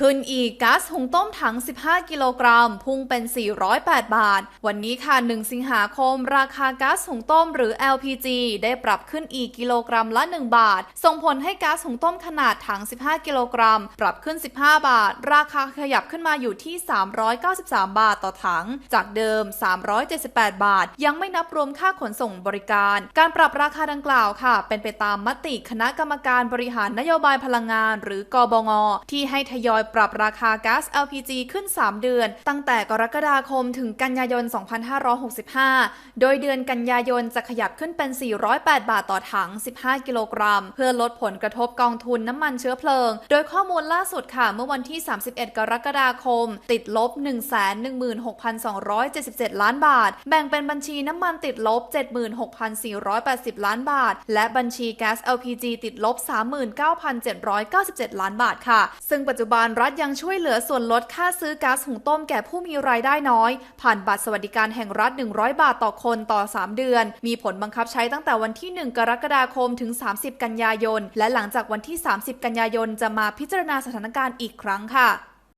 ขึ้นอีกก๊าซหุงต้มถัง 15 กิโลกรัม พุ่งเป็น 408 บาท วันนี้ค่ะ 1 สิงหาคม ราคาก๊าซหุงต้มหรือ LPG ได้ปรับขึ้นอีกกิโลกรัมละ 1 บาท ส่งผลให้ก๊าซหุงต้มขนาดถัง 15 กิโลกรัม ปรับขึ้น 15 บาท ราคาขยับขึ้นมาอยู่ที่ 393 บาทต่อถัง จากเดิม 378 บาท ยังไม่นับรวมค่าขนส่งบริการ การปรับราคาดังกล่าวค่ะ เป็นไปตามมติคณะกรรมการบริหารนโยบายพลังงาน หรือกบง ที่ให้ทยอยปรับราคาก๊าซ LPG ขึ้น 3 เดือน ตั้งแต่กรกฎาคมถึงกันยายน 2565 โดยเดือนกันยายนจะขยับขึ้นเป็น 408 บาทต่อถัง 15 กิโลกรัม เพื่อลดผลกระทบกองทุนน้ำมันเชื้อเพลิง โดยข้อมูลล่าสุดค่ะ เมื่อวันที่ 31 กรกฎาคม ติดลบ 116,277 ล้านบาท แบ่งเป็นบัญชีน้ำมันติดลบ 76,480 ล้านบาท และบัญชีแก๊ส LPG ติดลบ 39,797 ล้านบาทค่ะ ซึ่งปัจจุบันรัฐยังช่วยเหลือส่วนลดค่าซื้อก๊าซหุงต้มแก่ผู้มีรายได้น้อย ผ่านบัตรสวัสดิการแห่งรัฐ 100 บาทต่อคนต่อ 3 เดือน มีผลบังคับใช้ตั้งแต่วันที่ 1 กรกฎาคมถึง 30 กันยายน และหลังจากวันที่ 30 กันยายนจะมาพิจารณาสถานการณ์อีกครั้งค่ะ